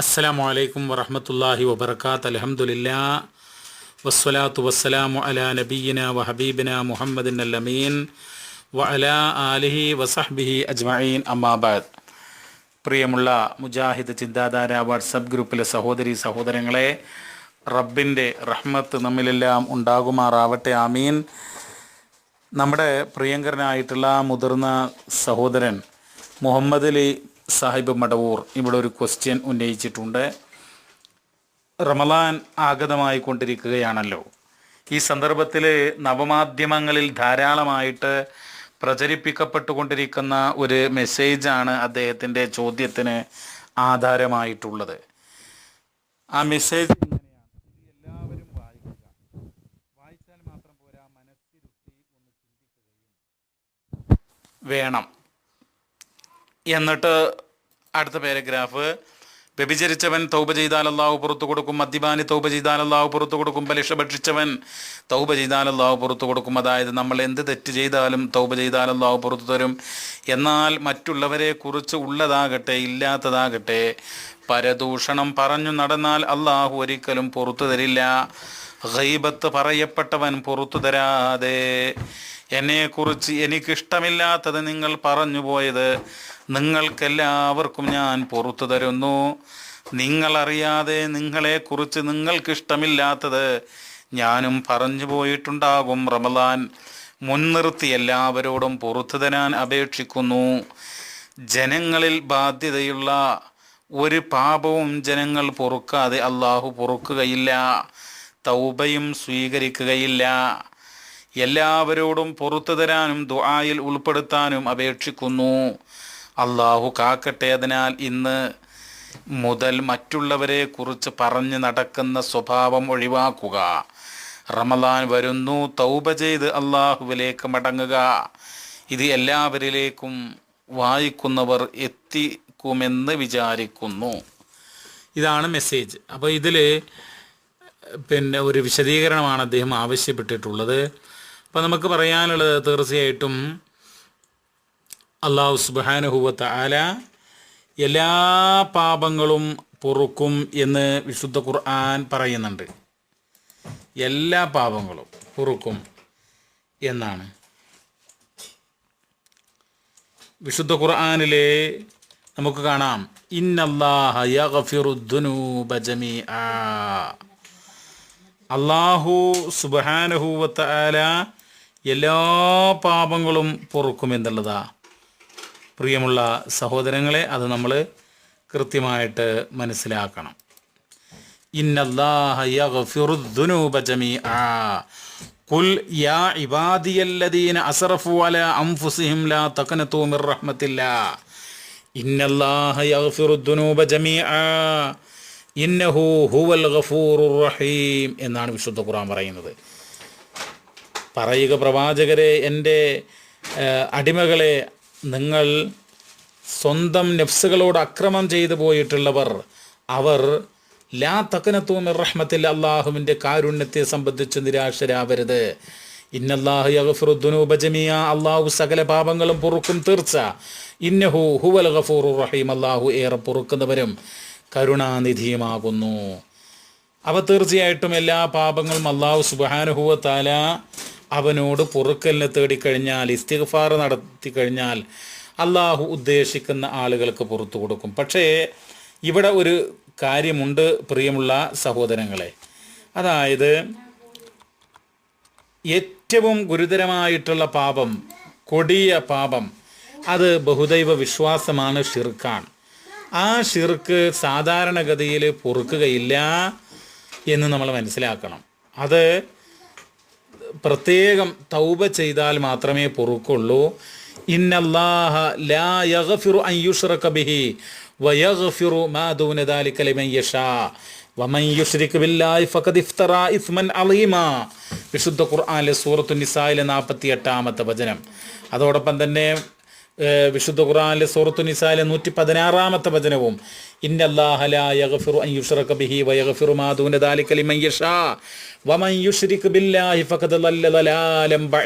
അസ്സലാമു അലൈക്കും വറഹമത്തല്ലാഹി വബർക്കാത്ത് അലഹമുല്ലാ വസ്സലാത്തു വസ്സലാമു അലാ നബീന വഹബീബിന മുഹമ്മദിൻ അല്ലമീൻ വ അലാ ആലിഹി വസഹ്ബിഹി അജ്മഈൻ. അമ്മാബാദ് പ്രിയമുള്ള മുജാഹിദ് ചിന്താധാര വാട്സപ്പ് ഗ്രൂപ്പിലെ സഹോദരി സഹോദരങ്ങളെ റബ്ബിന്റെ റഹ്മത്ത് നമ്മിലെല്ലാം ഉണ്ടാകുമാറാവട്ടെ. ആമീൻ. നമ്മുടെ പ്രിയങ്കരനായിട്ടുള്ള മുതിർന്ന സഹോദരൻ മുഹമ്മദ് അലി സാഹിബ് മടവൂർ ഇവിടെ ഒരു ക്വസ്റ്റ്യൻ ഉന്നയിച്ചിട്ടുണ്ട്. റമലാൻ ആഗതമായി കൊണ്ടിരിക്കുകയാണല്ലോ ഈ സന്ദർഭത്തിൽ നവമാധ്യമങ്ങളിൽ ധാരാളമായിട്ട് പ്രചരിപ്പിക്കപ്പെട്ടുകൊണ്ടിരിക്കുന്ന ഒരു മെസ്സേജാണ് അദ്ദേഹത്തിന്റെ ചോദ്യത്തിന് ആധാരമായിട്ടുള്ളത്. ആ മെസ്സേജ് എല്ലാവരും വായിക്കുക. വായിച്ചാൽ മാത്രം പോരാ മനസ്സിരുത്തി ഒന്ന് വേണം. എന്നിട്ട് അടുത്ത പാരഗ്രാഫ്. വ്യഭിചരിച്ചവൻ തൗബ ചെയ്താൽ അള്ളാഹു പുറത്തു കൊടുക്കും. മദ്യപാനി തൗബ ചെയ്താൽ അള്ളാഹു പുറത്തു കൊടുക്കും. പലിഷ ഭക്ഷിച്ചവൻ തൗബ ചെയ്താൽ അള്ളാഹു പുറത്തു കൊടുക്കും. അതായത് നമ്മൾ എന്ത് തെറ്റ് ചെയ്താലും തൗബ ചെയ്താൽ അള്ളാഹു പുറത്തു തരും. എന്നാൽ മറ്റുള്ളവരെ കുറിച്ച് ഉള്ളതാകട്ടെ ഇല്ലാത്തതാകട്ടെ പരദൂഷണം പറഞ്ഞു നടന്നാൽ അള്ളാഹു ഒരിക്കലും പുറത്തു തരില്ല. ഹൈബത്ത് പറയപ്പെട്ടവൻ പുറത്തു തരാതെ എന്നെക്കുറിച്ച് എനിക്കിഷ്ടമില്ലാത്തത് നിങ്ങൾ പറഞ്ഞു പോയത് നിങ്ങൾക്കെല്ലാവർക്കും ഞാൻ പുറത്തു തരുന്നു. നിങ്ങളറിയാതെ നിങ്ങളെക്കുറിച്ച് നിങ്ങൾക്കിഷ്ടമില്ലാത്തത് ഞാനും പറഞ്ഞു പോയിട്ടുണ്ടാകും റമദാൻ മുൻനിർത്തി എല്ലാവരോടും പുറത്തു തരാൻ അപേക്ഷിക്കുന്നു. ജനങ്ങളിൽ ബാധ്യതയുള്ള ഒരു പാപവും ജനങ്ങൾ പൊറുക്കാതെ അള്ളാഹു പൊറുക്കുകയില്ല. തൗബയും സ്വീകരിക്കുകയില്ല. എല്ലാവരോടും പുറത്തു തരാനും ദുആയിൽ ഉൾപ്പെടുത്താനും അപേക്ഷിക്കുന്നു. അള്ളാഹു കാക്കട്ടെ. അതിനാൽ ഇന്ന് മുതൽ മറ്റുള്ളവരെ കുറിച്ച് പറഞ്ഞു നടക്കുന്ന സ്വഭാവം ഒഴിവാക്കുക. റമദാൻ വരുന്നു. തൗബ ചെയ്ത് അള്ളാഹുവിലേക്ക് മടങ്ങുക. ഇത് എല്ലാവരിലേക്കും വായിക്കുന്നവർ എത്തിക്കുമെന്ന് വിചാരിക്കുന്നു. ഇതാണ് മെസ്സേജ്. അപ്പോൾ ഇതിൽ പിന്നെ ഒരു വിശദീകരണമാണ് അദ്ദേഹം ആവശ്യപ്പെട്ടിട്ടുള്ളത്. അപ്പോൾ നമുക്ക് പറയാനുള്ളത് തീർച്ചയായിട്ടും അള്ളാഹു സുബാനുഹൂവത്ത് ആല എല്ലാ പാപങ്ങളും പൊറുക്കും എന്ന് വിശുദ്ധ ഖുർആൻ പറയുന്നുണ്ട്. എല്ലാ പാപങ്ങളും പൊറുക്കും എന്നാണ്. വിശുദ്ധ ഖുർആാനിലെ നമുക്ക് കാണാം. അള്ളാഹു സുബഹാനഹൂവത്ത ആല എല്ലാ പാപങ്ങളും പൊറുക്കുമെന്നുള്ളതാണ് പ്രിയമുള്ള സഹോദരങ്ങളെ അത് നമ്മൾ കൃത്യമായിട്ട് മനസ്സിലാക്കണം. എന്നാണ് വിശുദ്ധ ഖുർആൻ പറയുന്നത്. പറയുക പ്രവാചകരെ എന്റെ അടിമകളെ നിങ്ങൾ സ്വന്തം നെഫ്സുകളോട് അക്രമം ചെയ്തു പോയിട്ടുള്ളവർ അവർ ലാ തക്കനത്തൂമിർ റഹ്മത്തിൽ അള്ളാഹുവിന്റെ കാരുണ്യത്തെ സംബന്ധിച്ച് നിരാശരാവരുത്. ഇന്നല്ലാഹു യഗ്ഫിറുദ്ദുനൂബ ജമിയ അള്ളാഹു സകല പാപങ്ങളും പൊറുക്കും തീർച്ച. ഇന്നഹു ഹുവൽ ഗഫൂർ റഹീം അള്ളാഹു ഏറെ പൊറുക്കുന്നവരും കരുണാനിധിയുമാകുന്നു. അവ തീർച്ചയായിട്ടും എല്ലാ പാപങ്ങളും അള്ളാഹു സുബാനുഹുവ അവനോട് പൊറുക്കലിനെ തേടിക്കഴിഞ്ഞാൽ ഇസ്തിഗ്ഫാർ നടത്തി കഴിഞ്ഞാൽ അള്ളാഹു ഉദ്ദേശിക്കുന്ന ആളുകൾക്ക് പുറത്തു കൊടുക്കും. പക്ഷേ ഇവിടെ ഒരു കാര്യമുണ്ട് പ്രിയമുള്ള സഹോദരങ്ങളെ. അതായത് ഏറ്റവും ഗുരുതരമായിട്ടുള്ള പാപം കൊടിയ പാപം അത് ബഹുദൈവ വിശ്വാസമാണ് ഷിർക്കാൻ ആ ഷിർക്ക് സാധാരണഗതിയിൽ പൊറുക്കുകയില്ല എന്ന് നമ്മൾ മനസ്സിലാക്കണം. അത് പ്രത്യേകം തൗബ ചെയ്താൽ മാത്രമേ പൊറുക്കുള്ളൂ. ഇന്നല്ലാഹ ലാ യഗ്ഫിറു അൻ യുഷ്റക ബിഹി വയഗ്ഫിറു മാ ദൂന ദാലിക ലിമൻ യശാ വമൻ യുശ്രിക് ബില്ലാഹി ഫഖദ് ഇഫ്തറ ഇസ്മൻ അളീമ വിശുദ്ധ ഖുർആനിലെ സൂറത്തു നിസായിലെ നാൽപ്പത്തി എട്ടാമത്തെ വചനം. അതോടൊപ്പം തന്നെ വിശുദ്ധ ഖുറാനിലെ സൂറത്തു നിസായിലെ നൂറ്റി പതിനാറാമത്തെ വചനവും അള്ളാഹുവിൽ അൻ യുഷ്റക ബിഹി വയഗ്ഫിറു മാ ദൂന ദാലിക ലിമൻ വമൻ യുഷ്രിക് ബില്ലാഹി ഫഖദ് ളല്ല ളലാലം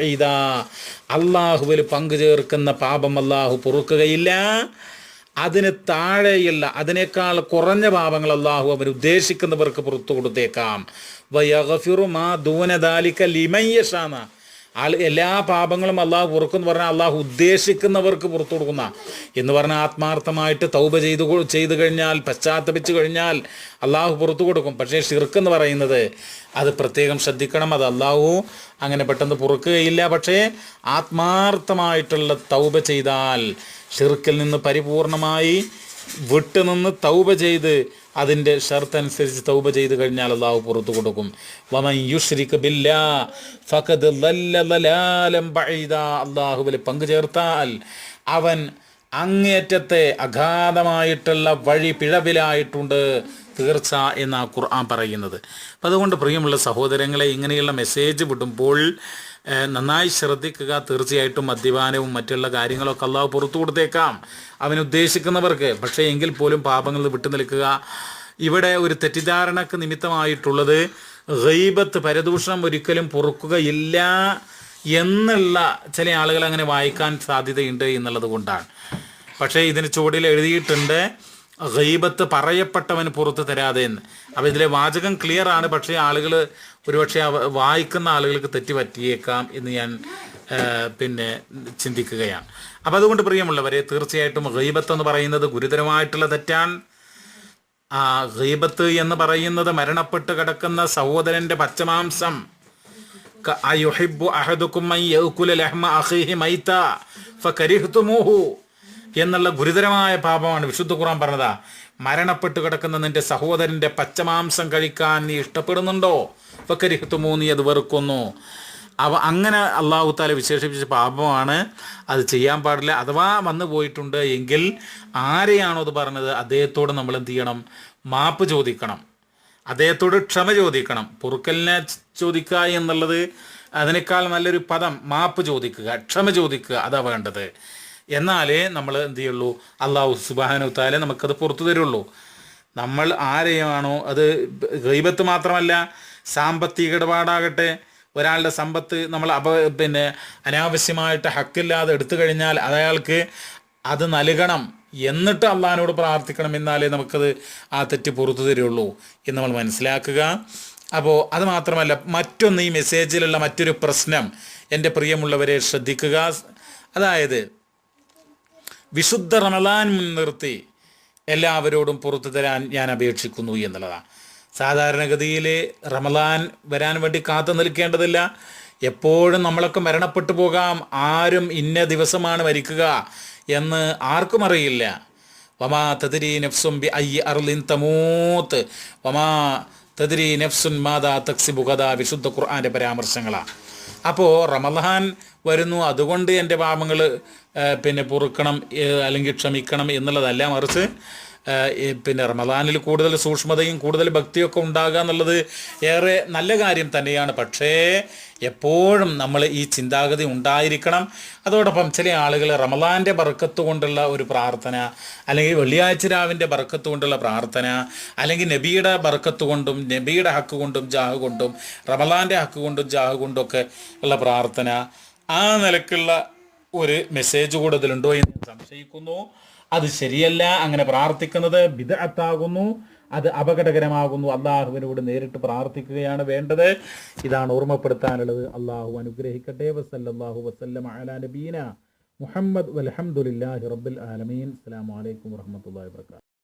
അല്ലാഹുവിൽ പങ്കു ചേർക്കുന്ന പാപം അള്ളാഹു പൊറുക്കുകയില്ല. അതിന് താഴെയുള്ള അതിനേക്കാൾ കുറഞ്ഞ പാപങ്ങൾ അള്ളാഹു അവൻ ഉദ്ദേശിക്കുന്നവർക്ക് പുറത്തു കൊടുത്തേക്കാം. വയഗഫിറു മാ ദൂനദാലിക്ക ലിമയ്യഷാന്ന ആൾ എല്ലാ പാപങ്ങളും അള്ളാഹു പൊറുക്കെന്ന് പറഞ്ഞാൽ അള്ളാഹു ഉദ്ദേശിക്കുന്നവർക്ക് പുറത്തു കൊടുക്കുന്ന. എന്ന് പറഞ്ഞാൽ ആത്മാർത്ഥമായിട്ട് തൗബ ചെയ്തു ചെയ്തു കഴിഞ്ഞാൽ പശ്ചാത്തപിച്ചു കഴിഞ്ഞാൽ അള്ളാഹു പുറത്തു കൊടുക്കും. പക്ഷേ ഷിർക്ക് എന്ന് പറയുന്നത് അത് പ്രത്യേകം ശ്രദ്ധിക്കണം. അത് അള്ളാഹു അങ്ങനെ പെട്ടെന്ന് പുറക്കുകയില്ല. പക്ഷേ ആത്മാർത്ഥമായിട്ടുള്ള തൗബ ചെയ്താൽ ഷിർക്കിൽ നിന്ന് പരിപൂർണമായി വിട്ടുനിന്ന് തൗബ ചെയ്ത് അതിന്റെ ഷർത്ത് അനുസരിച്ച് തൗബ ചെയ്ത് കഴിഞ്ഞാൽ അള്ളാഹു പുറത്തു കൊടുക്കും. വമൻ യുഷ്രിക് ബില്ലാ ഫഖദ് അള്ളാഹുവിൽ പങ്കു ചേർത്താൽ അവൻ അങ്ങേറ്റത്തെ അഗാധമായിട്ടുള്ള വഴി പിഴവിലായിട്ടുണ്ട്. തീർച്ച എന്നാണ് ഖുർആൻ പറയുന്നത്. അപ്പം അതുകൊണ്ട് പ്രിയമുള്ള സഹോദരങ്ങളെ ഇങ്ങനെയുള്ള മെസ്സേജ് വിടുമ്പോൾ നന്നായി ശ്രദ്ധിക്കുക തീർച്ചയായിട്ടും മദ്യപാനവും മറ്റുള്ള കാര്യങ്ങളൊക്കെ അള്ളാഹു പുറത്തു കൊടുത്തേക്കാം. അവനുദ്ദേശിക്കുന്നവർക്ക് പക്ഷേ എങ്കിൽ പോലും പാപങ്ങളിൽ വിട്ടു നിൽക്കുക. ഇവിടെ ഒരു തെറ്റിദ്ധാരണക്ക് നിമിത്തമായിട്ടുള്ളത് ഗൈബത്ത് പരദൂഷണം ഒരിക്കലും പൊറുക്കുകയില്ല എന്നുള്ള ചില ആളുകൾ അങ്ങനെ വായിക്കാൻ സാധ്യതയുണ്ട് എന്നുള്ളത് കൊണ്ടാണ്. പക്ഷേ ഇതിന് ചുവടിൽ എഴുതിയിട്ടുണ്ട് ഗൈബത്ത് പറയപ്പെട്ടവന് പുറത്ത് തരാതെ എന്ന് അപ്പോൾ ഇതിലെ വാചകം ക്ലിയർ ആണ് പക്ഷേ ആളുകൾ ഒരുപക്ഷെ വായിക്കുന്ന ആളുകൾക്ക് തെറ്റി പറ്റിയേക്കാം എന്ന് ഞാൻ പിന്നെ ചിന്തിക്കുകയാണ്. അപ്പം അതുകൊണ്ട് പ്രിയമുള്ളവരെ തീർച്ചയായിട്ടും ഗൈബത്ത് എന്ന് പറയുന്നത് ഗുരുതരമായിട്ടുള്ള തെറ്റാണ്. ആ ഗൈബത്ത് എന്ന് പറയുന്നത് മരണപ്പെട്ട് കിടക്കുന്ന സഹോദരന്റെ പച്ചമാംസം. എന്നുള്ള ഗുരുതരമായ പാപമാണ് വിശുദ്ധ ഖുർആൻ പറഞ്ഞതാ. മരണപ്പെട്ട് കിടക്കുന്ന നിന്റെ സഹോദരന്റെ പച്ചമാംസം കഴിക്കാൻ നീ ഇഷ്ടപ്പെടുന്നുണ്ടോ? ഫകരിഹ്തുമൂ നീ അത് വെറുക്കുന്നു. അവ അങ്ങനെ അള്ളാഹു താല വിശേഷിപ്പിച്ച പാപമാണ്. അത് ചെയ്യാൻ പാടില്ല. അഥവാ വന്നു പോയിട്ടുണ്ട് എങ്കിൽ ആരെയാണോ അത് പറഞ്ഞത്? അദ്ദേഹത്തോട് നമ്മൾ എന്ത് ചെയ്യണം? മാപ്പ് ചോദിക്കണം. അദ്ദേഹത്തോട് ക്ഷമ ചോദിക്കണം. പൊറുക്കലിനെ ചോദിക്കുക എന്നുള്ളത് അതിനേക്കാൾ നല്ലൊരു പദം മാപ്പ് ചോദിക്കുക ക്ഷമ ചോദിക്കുക അതാ വേണ്ടത്. എന്നാലേ നമ്മൾ എന്ത് ചെയ്യുള്ളൂ? അള്ളാഹു സുബാനു താലെ നമുക്കത് പുറത്തു തരുള്ളൂ. നമ്മൾ ആരെയാണോ? അത് ഗൈബത്ത് മാത്രമല്ല സാമ്പത്തിക ഇടപാടാകട്ടെ ഒരാളുടെ സമ്പത്ത് നമ്മൾ അപ പിന്നെ അനാവശ്യമായിട്ട് ഹക്കില്ലാതെ എടുത്തു കഴിഞ്ഞാൽ അയാൾക്ക് അത് നൽകണം എന്നിട്ട് അള്ളഹാനോട് പ്രാർത്ഥിക്കണം എന്നാലേ നമുക്കത് ആ തെറ്റ് പുറത്തു തരുള്ളൂ എന്ന് നമ്മൾ മനസ്സിലാക്കുക. അപ്പോൾ അത് മാത്രമല്ല മറ്റൊന്ന് ഈ മെസ്സേജിലുള്ള മറ്റൊരു പ്രശ്നം എന്റെ പ്രിയമുള്ളവരെ ശ്രദ്ധിക്കുക. അതായത് വിശുദ്ധ റമലാൻ മുൻനിർത്തി എല്ലാവരോടും പുറത്തു തരാൻ ഞാൻ അപേക്ഷിക്കുന്നു എന്നുള്ളതാണ്. സാധാരണഗതിയിൽ റമലാൻ വരാൻ വേണ്ടി കാത്തു നിൽക്കേണ്ടതില്ല. എപ്പോഴും നമ്മളൊക്കെ മരണപ്പെട്ടു പോകാം. ആരും ഇന്ന ദിവസമാണ് മരിക്കുക എന്ന് ആർക്കും അറിയില്ല. വമാ തതിരി നഫ്സും ബി ഐ അർലിൻ തമൂത്ത്. വമാ തതിരി നഫ്സുൻ മാതാ തക്സി ബുഗത വിശുദ്ധ ഖുർആാന്റെ പരാമർശങ്ങളാണ് അപ്പോൾ റമദാൻ വരുന്നു. അതുകൊണ്ട് എന്റെ പാപങ്ങൾ പിന്നെ പൊറുക്കണം അല്ലെങ്കിൽ ക്ഷമിക്കണം എന്നുള്ളതല്ല മറിച്ച് പിന്നെ റമദാനിൽ കൂടുതൽ സൂക്ഷ്മതയും കൂടുതൽ ഭക്തിയൊക്കെ ഉണ്ടാകുക എന്നുള്ളത് ഏറെ നല്ല കാര്യം തന്നെയാണ്. പക്ഷേ എപ്പോഴും നമ്മൾ ഈ ചിന്താഗതി ഉണ്ടായിരിക്കണം. അതോടൊപ്പം ചില ആളുകൾ റമദാന്റെ ബർക്കത്ത് കൊണ്ടുള്ള ഒരു പ്രാർത്ഥന അല്ലെങ്കിൽ വെള്ളിയാഴ്ച രാവിന്റെ ബർക്കത്ത് കൊണ്ടുള്ള പ്രാർത്ഥന അല്ലെങ്കിൽ നബിയുടെ ബർക്കത്ത് കൊണ്ടും നബിയുടെ ഹക്ക് കൊണ്ടും ജാഹ് കൊണ്ടും റമദാന്റെ ഹക്ക് കൊണ്ടും ജാഹ് കൊണ്ടും ഒക്കെ ഉള്ള പ്രാർത്ഥന ആ നിലക്കുള്ള ഒരു മെസ്സേജ് കൂടുതലുണ്ടോ എന്ന് സംശയിക്കുന്നു. അത് ശരിയല്ല. അങ്ങനെ പ്രാർത്ഥിക്കുന്നത് ബിദഅത്താകുന്നു. അത് അപകടകരമാകുന്നു. അള്ളാഹുവിനോട് നേരിട്ട് പ്രാർത്ഥിക്കുകയാണ് വേണ്ടത്. ഇതാണ് ഓർമ്മപ്പെടുത്താനുള്ളത്. അള്ളാഹു അനുഗ്രഹിക്കട്ടെ. വസല്ലല്ലാഹു വസല്ലം അലാ നബീന മുഹമ്മദ്. വൽഹംദുലില്ലാഹി റബ്ബിൽ ആലമീൻ. അസ്സാം അലൈക്കും വറഹ്മത്തുള്ളാഹി വബറകാതുഹു.